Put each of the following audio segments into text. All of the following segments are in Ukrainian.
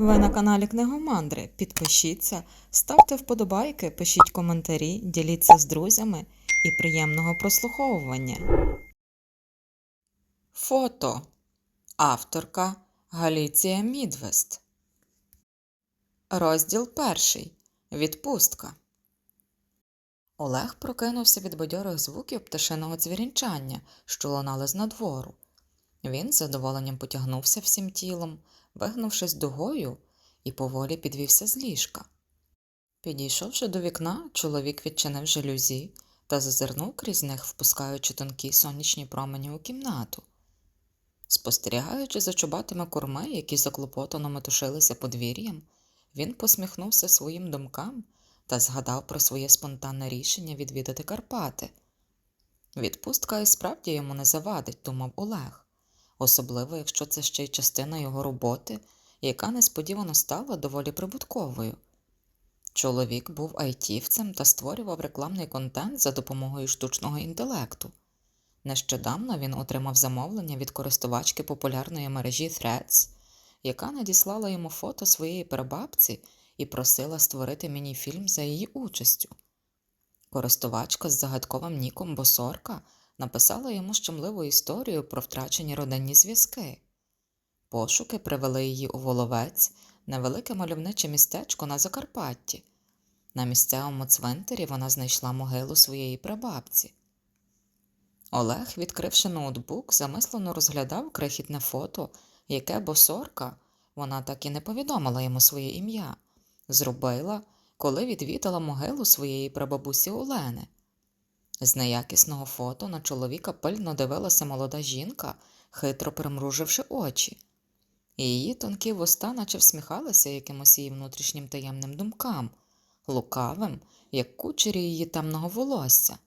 Ви на каналі Книгомандри. Підпишіться, ставте вподобайки, пишіть коментарі, діліться з друзями і приємного прослуховування. Фото. Авторка Галіція Мідвест. Розділ перший. Відпустка. Олег прокинувся від бадьорих звуків пташиного цвірінчання, що лунали з надвору. Він з задоволенням потягнувся всім тілом, вигнувшись дугою, і поволі підвівся з ліжка. Підійшовши до вікна, чоловік відчинив жалюзі та зазирнув крізь них, впускаючи тонкі сонячні промені у кімнату. Спостерігаючи за чубатими курми, які заклопотано метушилися подвір'ям, він посміхнувся своїм думкам та згадав про своє спонтанне рішення відвідати Карпати. Відпустка і справді йому не завадить, думав Олег, особливо якщо це ще й частина його роботи, яка несподівано стала доволі прибутковою. Чоловік був айтівцем та створював рекламний контент за допомогою штучного інтелекту. Нещодавно він отримав замовлення від користувачки популярної мережі Threads, яка надіслала йому фото своєї прабабці і просила створити міні-фільм за її участю. Користувачка з загадковим ніком Босорка написала йому щемливу історію про втрачені родинні зв'язки. Пошуки привели її у Воловець, невелике мальовниче містечко на Закарпатті. На місцевому цвинтарі вона знайшла могилу своєї прабабці. Олег, відкривши ноутбук, замислено розглядав крихітне фото, яке босорка, вона так і не повідомила йому своє ім'я, зробила, коли відвідала могилу своєї прабабусі Олени. З неякісного фото на чоловіка пильно дивилася молода жінка, хитро примруживши очі, і її тонкі вуста наче всміхалися якимось її внутрішнім таємним думкам, лукавим, як кучері її темного волосся.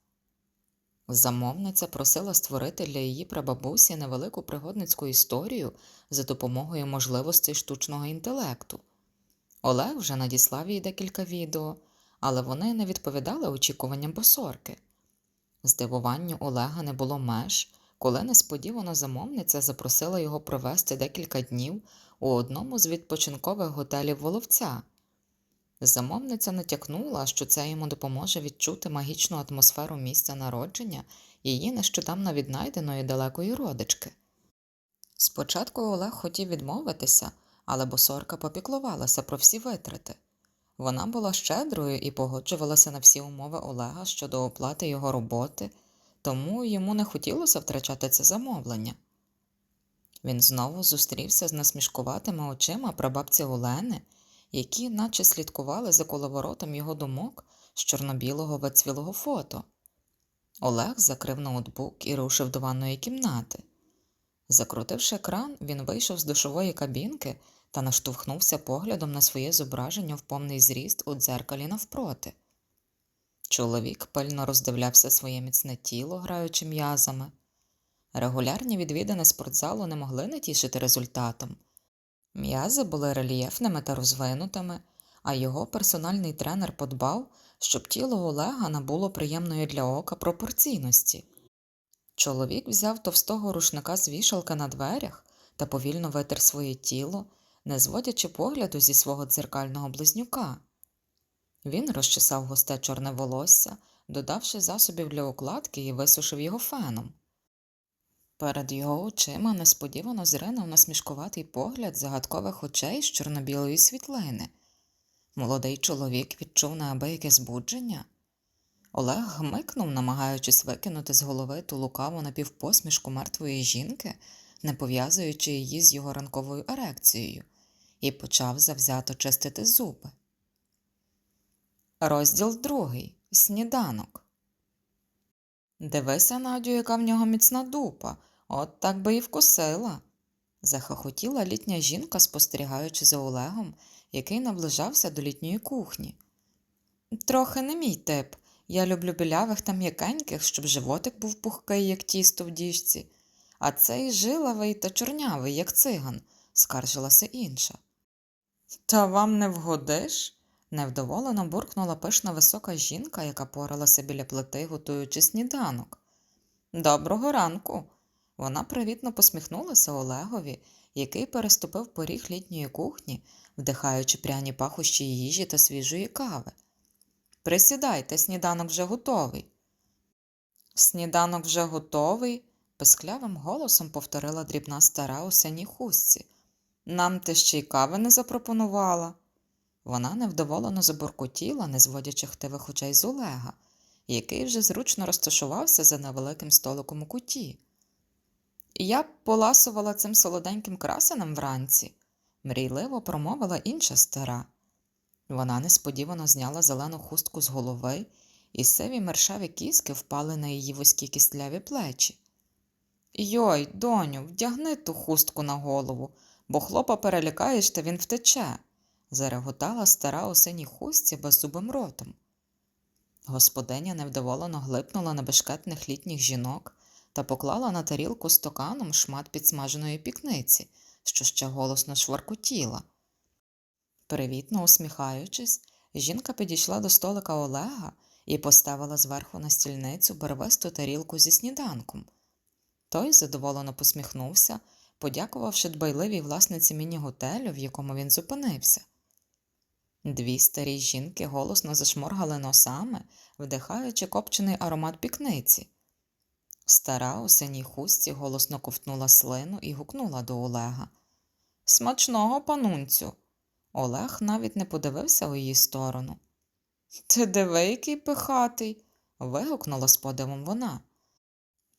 Замовниця просила створити для її прабабусі невелику пригодницьку історію за допомогою можливостей штучного інтелекту. Олег вже надіслав їй декілька відео, але вони не відповідали очікуванням босорки. Здивуванню Олега не було меж, коли несподівано замовниця запросила його провести декілька днів у одному з відпочинкових готелів Воловця. Замовниця натякнула, що це йому допоможе відчути магічну атмосферу місця народження її нещодавно віднайденої далекої родички. Спочатку Олег хотів відмовитися, але босорка попіклувалася про всі витрати. Вона була щедрою і погоджувалася на всі умови Олега щодо оплати його роботи, тому йому не хотілося втрачати це замовлення. Він знову зустрівся з насмішкуватими очима прабабці Олени, які наче слідкували за коловоротом його думок з чорно-білого вицвілого фото. Олег закрив ноутбук і рушив до ванної кімнати. Закрутивши екран, він вийшов з душової кабінки та наштовхнувся поглядом на своє зображення в повний зріст у дзеркалі навпроти. Чоловік пильно роздивлявся своє міцне тіло, граючи м'язами. Регулярні відвідини спортзалу не могли не тішити результатом. М'язи були рельєфними та розвинутими, а його персональний тренер подбав, щоб тіло Олега набуло приємної для ока пропорційності. Чоловік взяв товстого рушника з вішалки на дверях та повільно витер своє тіло, не зводячи погляду зі свого дзеркального близнюка. Він розчесав густе чорне волосся, додавши засобів для укладки і висушив його феном. Перед його очима несподівано зринув насмішкуватий погляд загадкових очей з чорно-білої світлини. Молодий чоловік відчув неабияке збудження. Олег гмикнув, намагаючись викинути з голови ту лукаву напівпосмішку мертвої жінки, не пов'язуючи її з його ранковою ерекцією, і почав завзято чистити зуби. Розділ другий. Сніданок. Дивися, Надю, яка в нього міцна дупа, от так би і вкусила. захохотіла літня жінка, спостерігаючи за Олегом, який наближався до літньої кухні. Трохи не мій тип. Я люблю білявих та м'якеньких, щоб животик був пухкий, як тісто в діжці, а цей жилавий та чорнявий, як циган, скаржилася інша. Та вам не вгодиш? невдоволено буркнула пишна висока жінка, яка поралася біля плити, готуючи сніданок. Доброго ранку. Вона привітно посміхнулася Олегові який переступив поріг літньої кухні, вдихаючи пряні пахощі їжі та свіжої кави. Присідайте, сніданок вже готовий. Сніданок вже готовий, писклявим голосом повторила дрібна стара у синій хустці. Нам ти ще й кави не запропонувала. Вона невдоволено забуркотіла, не зводячи хтивих очей з Олега, який вже зручно розташувався за невеликим столиком у куті. Я б поласувала цим солоденьким красенем вранці, мрійливо промовила інша стара. Вона несподівано зняла зелену хустку з голови, і сиві мершаві кіски впали на її вузькі кістляві плечі. Йой, доню, вдягни ту хустку на голову, бо хлопа перелякаєш та він втече, зареготала стара у синій хустці беззубим ротом. Господиня невдоволено глипнула на бешкетних літніх жінок та поклала на тарілку стоканом шмат підсмаженої пікниці, що ще голосно шворкотіла. Привітно усміхаючись, жінка підійшла до столика Олега і поставила зверху на стільницю барвисту тарілку зі сніданком. Той задоволено посміхнувся, подякувавши дбайливій власниці міні-готелю, в якому він зупинився. Дві старі жінки голосно зашморгали носами, вдихаючи копчений аромат пікниці. Стара у синій хустці голосно ковтнула слину і гукнула до Олега. Смачного, панунцю. Олег навіть не подивився у її сторону. Ти диви, який пихатий. вигукнула з подивом вона.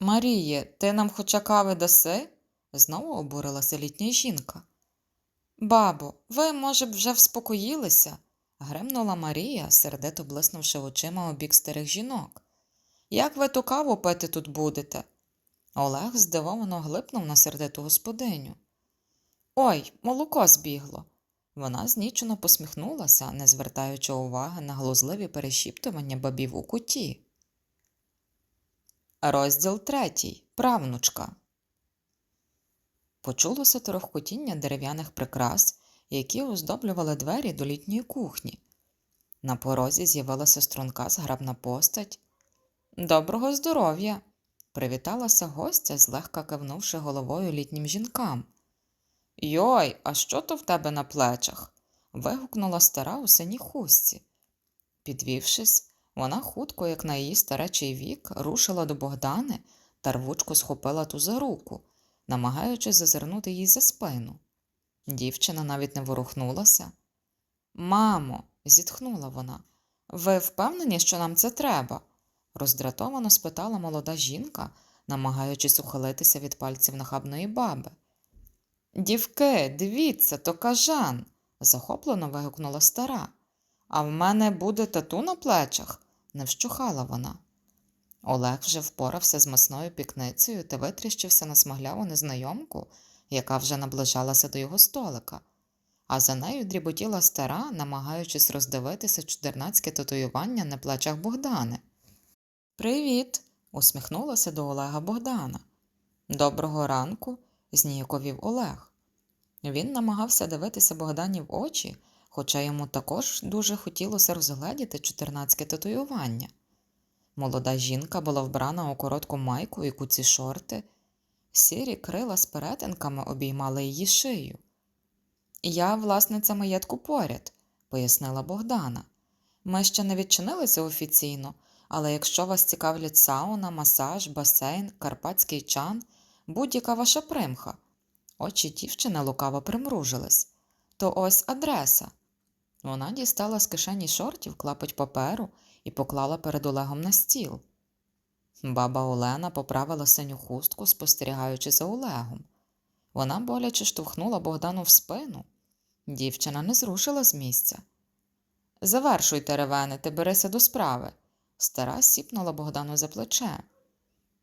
Маріє, ти нам хоча кави даси? Знову обурилася літня жінка. Бабо, ви, може б, вже вспокоїлися? гримнула Марія, сердито блиснувши очима у бік старих жінок. Як ви ту каву пити тут будете? Олег здивовано глипнув на сердиту господиню. Ой, молоко збігло. Вона знічено посміхнулася, не звертаючи уваги на глузливі перешіптування бабів у куті. Розділ третій. Правнучка. Почулося торохкотіння дерев'яних прикрас, які оздоблювали двері до літньої кухні. На порозі з'явилася струнка зграбна постать. Доброго здоров'я! привіталася гостя, злегка кивнувши головою літнім жінкам. Йой, а що то в тебе на плечах? вигукнула стара у синій хустці. Підвівшись, вона хутко, як на її старечий вік, рушила до Богдани та рвучко схопила ту за руку, намагаючись зазирнути їй за спину. Дівчина навіть не ворухнулася. Мамо, зітхнула вона, ви впевнені, що нам це треба? роздратовано спитала молода жінка, намагаючись ухилитися від пальців нахабної баби. Дівки, дивіться, то кажан, захоплено вигукнула стара. А в мене буде тату на плечах, не вщухала вона. Олег вже впорався з масною пікницею та витріщився на смагляву незнайомку, яка вже наближалася до його столика, а за нею дріботіла стара, намагаючись роздивитися чудернацьке татуювання на плечах Богдани. Привіт, усміхнулася до Олега Богдана. Доброго ранку, зніяковів Олег. Він намагався дивитися Богдані в очі, хоча йому також дуже хотілося розгледіти чотирнацьке татуювання. Молода жінка була вбрана у коротку майку і куці шорти, сірі крила з перетинками обіймали її шию. Я власниця маєтку поряд, пояснила Богдана. Ми ще не відчинилися офіційно, але якщо вас цікавлять сауна, масаж, басейн, карпатський чан, будь-яка ваша примха. Очі дівчини лукаво примружились. То ось адреса. Вона дістала з кишені шортів клапоть паперу і поклала перед Олегом на стіл. Баба Олена поправила синю хустку, спостерігаючи за Олегом. Вона боляче штовхнула Богдану в спину. Дівчина не зрушила з місця. Завершуйте, ревенити, берися до справи. Стара сіпнула Богдану за плече.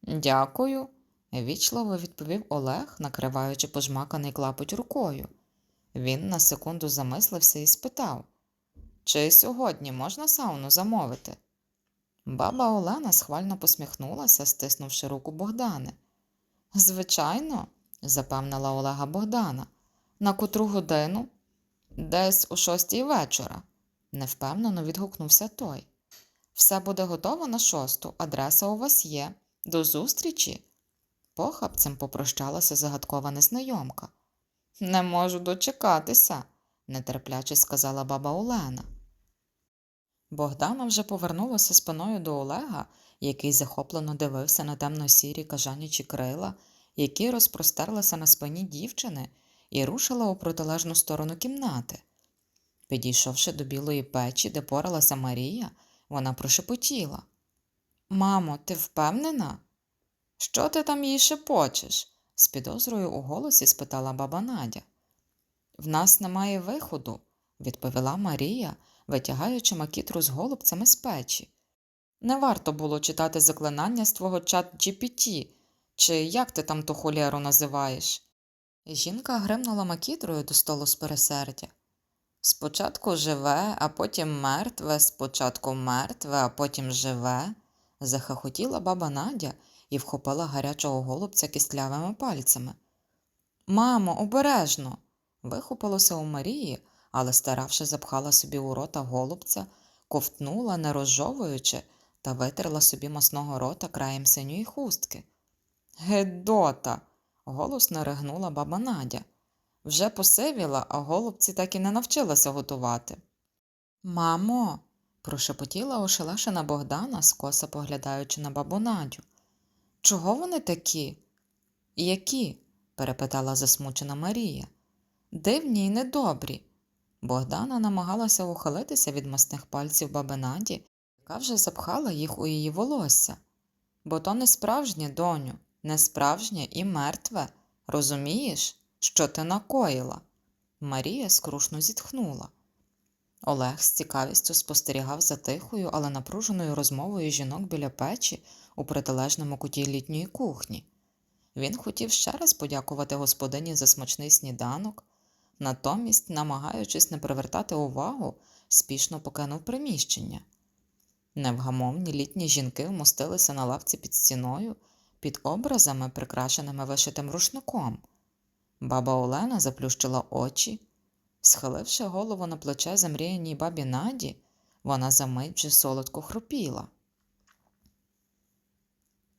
Дякую, вічливо відповів Олег, накриваючи пожмаканий клапоть рукою. Він на секунду замислився і спитав Чи сьогодні можна сауну замовити? Баба Олена схвально посміхнулася, стиснувши руку Богдани. Звичайно, запевнила Олега Богдана. На котру годину? Десь о шостій вечора, невпевнено відгукнувся той. Все буде готово на шосту, адреса у вас є. До зустрічі. Похапцем попрощалася загадкова незнайомка. Не можу дочекатися, нетерпляче сказала баба Олена. Богдана вже повернулася спиною до Олега, який захоплено дивився на темно-сірі кажанячі крила, які розпростерлися на спині дівчини і рушила у протилежну сторону кімнати. Підійшовши до білої печі, де поралася Марія, вона прошепотіла. Мамо, ти впевнена? Що ти там їй шепочеш? з підозрою у голосі спитала баба Надя. В нас немає виходу, відповіла Марія, витягаючи макітру з голубцями з печі. Не варто було читати заклинання з твого чат GPT, чи як ти там ту холєру називаєш. Жінка гримнула макітрою до столу з пересердя. Спочатку живе, а потім мертве, спочатку мертве, а потім живе, захохотіла баба Надя і вхопила гарячого голубця кістлявими пальцями. Мамо, обережно. Вихопилося у Марії, але старавши запхала собі у рота голубця, ковтнула, не розжовуючи, та витерла собі масного рота краєм синьої хустки. Гедота. голосно ригнула баба Надя. Вже посивіла, а голубці так і не навчилася готувати. Мамо, прошепотіла ошелешена Богдана, скоса поглядаючи на бабу Надю. Чого вони такі? Які? перепитала засмучена Марія. Дивні й недобрі. Богдана намагалася ухилитися від масних пальців баби Наді, яка вже запхала їх у її волосся. Бо то не справжнє, доню, не справжнє і мертве. Розумієш, що ти накоїла? Марія скрушно зітхнула. Олег з цікавістю спостерігав за тихою, але напруженою розмовою жінок біля печі у протилежному куті літньої кухні. Він хотів ще раз подякувати господині за смачний сніданок, натомість, намагаючись не привертати увагу, спішно покинув приміщення. Невгамовні літні жінки вмостилися на лавці під стіною, під образами, прикрашеними вишитим рушником. Баба Олена заплющила очі. Схиливши голову на плече замріяній бабі Наді, вона за мить вже солодко хропіла.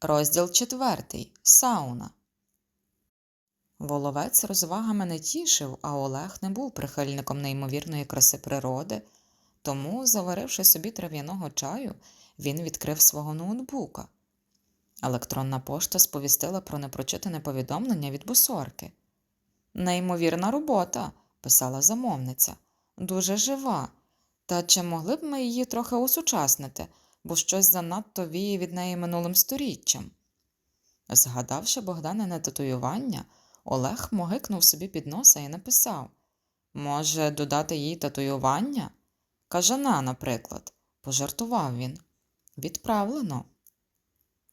Розділ четвертий. Сауна. Воловець розвагами не тішив, а Олег не був прихильником неймовірної краси природи, тому, заваривши собі трав'яного чаю, він відкрив свого ноутбука. Електронна пошта сповістила про непрочитане повідомлення від бусорки. Неймовірна робота, писала замовниця, дуже жива. Та чи могли б ми її трохи усучаснити, бо щось занадто віє від неї минулим сторіччям? Згадавши Богдане татуювання, Олег могикнув собі під носа і написав Може, додати їй татуювання? Кажана, наприклад, пожартував він. Відправлено.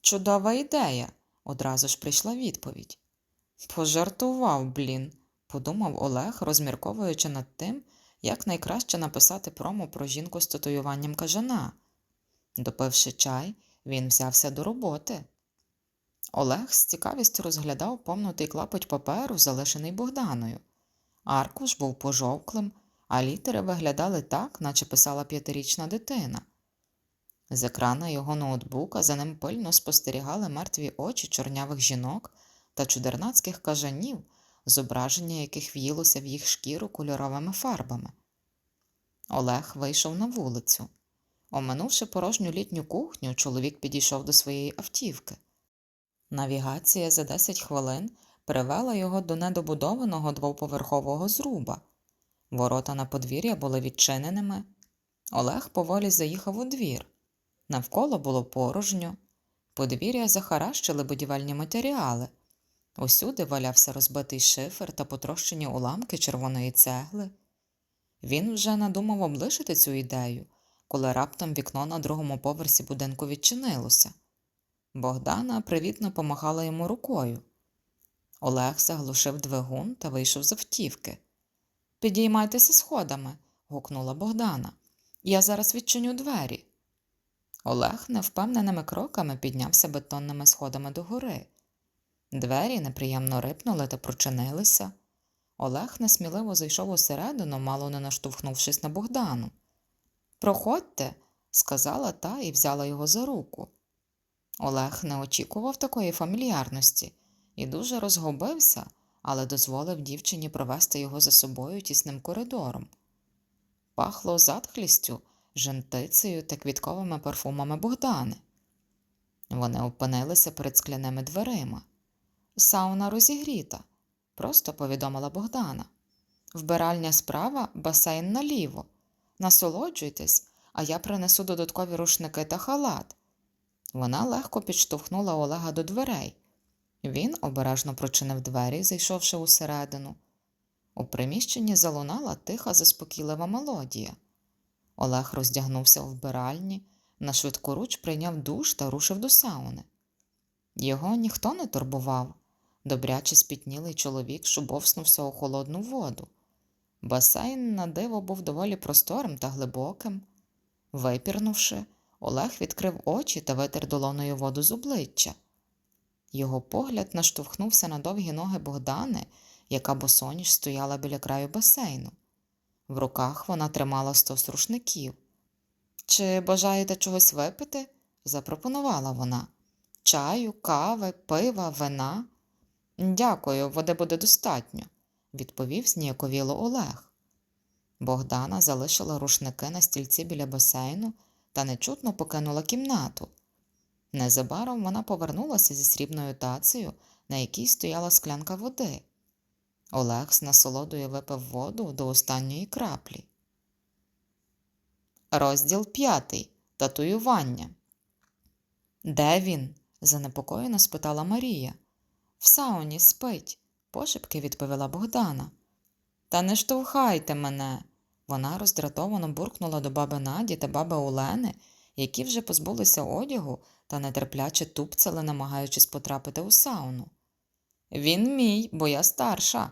Чудова ідея, одразу ж прийшла відповідь. Пожартував, блін, подумав Олег, розмірковуючи над тим, як найкраще написати промо про жінку з татуюванням кажана. Допивши чай, він взявся до роботи. Олег з цікавістю розглядав повнутий клапоть паперу, залишений Богданою. Аркуш був пожовклим, а літери виглядали так, наче писала п'ятирічна дитина. З екрана його ноутбука за ним пильно спостерігали мертві очі чорнявих жінок та чудернацьких кажанів, зображення яких в'їлося в їх шкіру кольоровими фарбами. Олег вийшов на вулицю. Оминувши порожню літню кухню, чоловік підійшов до своєї автівки. Навігація за 10 хвилин привела його до недобудованого двоповерхового зруба. Ворота на подвір'я були відчиненими. Олег поволі заїхав у двір. Навколо було порожньо, подвір'я захаращили будівельні матеріали. Усюди валявся розбитий шифер та потрощені уламки червоної цегли. Він вже надумав облишити цю ідею, коли раптом вікно на другому поверсі будинку відчинилося. Богдана привітно помахала йому рукою. Олег заглушив двигун та вийшов з автівки. Підіймайтеся сходами, гукнула Богдана. Я зараз відчиню двері. Олег невпевненими кроками піднявся бетонними сходами догори. Двері неприємно рипнули та прочинилися. Олег несміливо зайшов усередину, мало не наштовхнувшись на Богдану. Проходьте, сказала та і взяла його за руку. Олег не очікував такої фамільярності і дуже розгубився, але дозволив дівчині провести його за собою тісним коридором. Пахло затхлістю, жентицею та квітковими парфумами Богдани. Вони опинилися перед скляними дверима. Сауна розігріта, просто повідомила Богдана. Вбиральня справа, басейн наліво. Насолоджуйтесь, а я принесу додаткові рушники та халат. Вона легко підштовхнула Олега до дверей. Він обережно прочинив двері, зайшовши усередину. У приміщенні залунала тиха заспокійлива мелодія. Олег роздягнувся у вбиральні, на швидкоруч прийняв душ та рушив до сауни. Його ніхто не турбував. Добряче спітнілий чоловік шубовснувся у холодну воду. Басейн на диво був доволі просторим та глибоким. Випірнувши, Олег відкрив очі та витер долоною воду з обличчя. Його погляд наштовхнувся на довгі ноги Богдани, яка босоніж стояла біля краю басейну. В руках вона тримала стос рушників. Чи бажаєте чогось випити? запропонувала вона. Чаю, кави, пива, вина. Дякую, води буде достатньо, відповів зніяковіло Олег. Богдана залишила рушники на стільці біля басейну та нечутно покинула кімнату. Незабаром вона повернулася зі срібною тацею, на якій стояла склянка води. Олег з насолодою випив воду до останньої краплі. Розділ п'ятий. Татуювання. Де він? занепокоєно спитала Марія. В сауні спить, пошепки відповіла Богдана. Та не штовхайте мене. Вона роздратовано буркнула до баби Наді та баби Олени, які вже позбулися одягу та нетерпляче тупцяли, намагаючись потрапити у сауну. Він мій, бо я старша,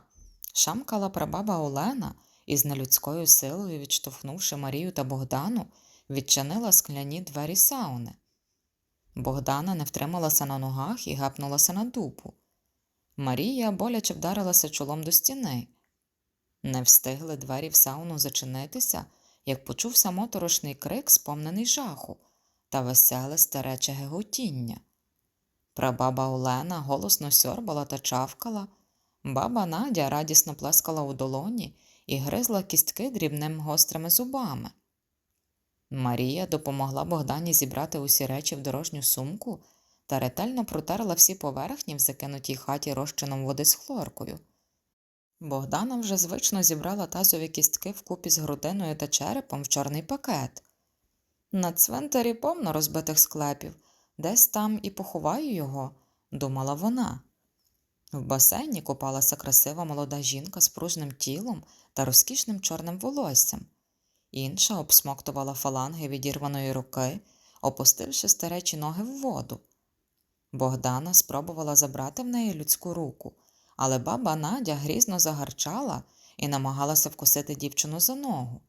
шамкала прабаба Олена і з нелюдською силою, відштовхнувши Марію та Богдану, відчинила скляні двері сауни. Богдана не втрималася на ногах і гапнулася на дупу. Марія боляче вдарилася чолом до стіни. Не встигли двері в сауну зачинитися, як почувся моторошний крик, сповнений жаху, та веселе старече геготіння. Прабаба Олена голосно сьорбала та чавкала, баба Надя радісно плескала у долоні і гризла кістки дрібним гострими зубами. Марія допомогла Богдані зібрати усі речі в дорожню сумку та ретельно протерла всі поверхні в закинутій хаті розчином води з хлоркою. Богдана вже звично зібрала тазові кістки вкупі з грудиною та черепом в чорний пакет. На цвинтарі повно розбитих склепів, десь там і поховаю його, думала вона. В басейні купалася красива молода жінка з пружним тілом та розкішним чорним волоссям. Інша обсмоктувала фаланги відірваної руки, опустивши старечі ноги в воду. Богдана спробувала забрати в неї людську руку, але баба Надя грізно загарчала і намагалася вкусити дівчину за ногу.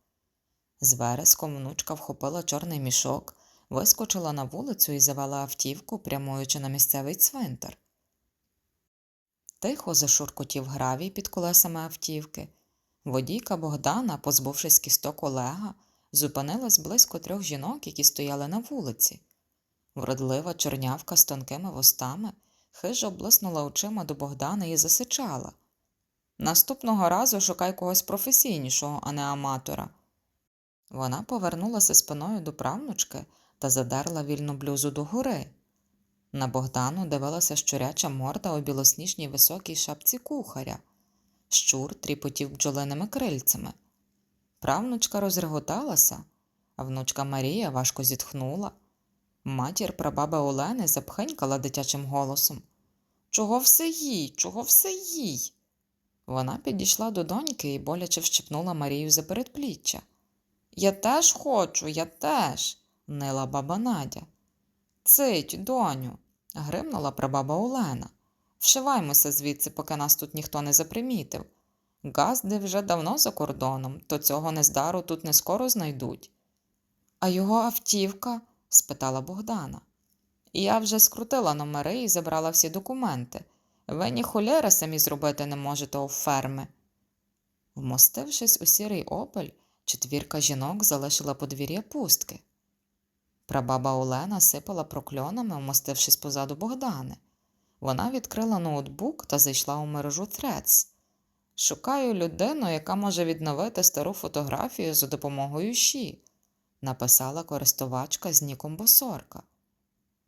З вереском внучка вхопила чорний мішок, вискочила на вулицю і завела автівку, прямуючи на місцевий цвинтар. Тихо зашуркотів гравій під колесами автівки. Водійка Богдана, позбувшись кісток Олега, зупинилась близько трьох жінок, які стояли на вулиці. Вродлива чорнявка з тонкими вустами хижо блиснула очима до Богдана і засичала. Наступного разу шукай когось професійнішого, а не аматора. Вона повернулася спиною до правнучки та задерла вільну блюзу догори. На Богдану дивилася щуряча морда у білосніжній високій шапці кухаря. Щур тріпотів бджолиними крильцями. Правнучка розреготалася, а внучка Марія важко зітхнула. Матір прабаби Олени запхенькала дитячим голосом. Чого все їй? Чого все їй? Вона підійшла до доньки і боляче вщипнула Марію за передпліччя. Я теж хочу, я теж, нила баба Надя. Цить, доню, гримнула прабаба Олена. Вшиваймося звідси, поки нас тут ніхто не запримітив. Газди вже давно за кордоном, то цього нездару тут не скоро знайдуть. А його автівка? Спитала Богдана. Я вже скрутила номери і забрала всі документи. Ви ні холєри самі зробити не можете у ферми. Вмостившись у сірий опель, четвірка жінок залишила подвір'я пустки. Прабаба Олена сипала прокльонами, вмостившись позаду Богдани. Вона відкрила ноутбук та зайшла у мережу Threads. Шукаю людину, яка може відновити стару фотографію за допомогою Ші, написала користувачка з ніком Босорка.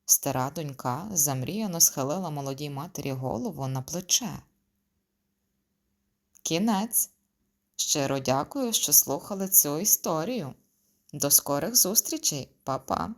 Стара донька замріяно схилила молодій матері голову на плече. Кінець. Щиро дякую, що слухали цю історію. До скорих зустрічей, Па-па!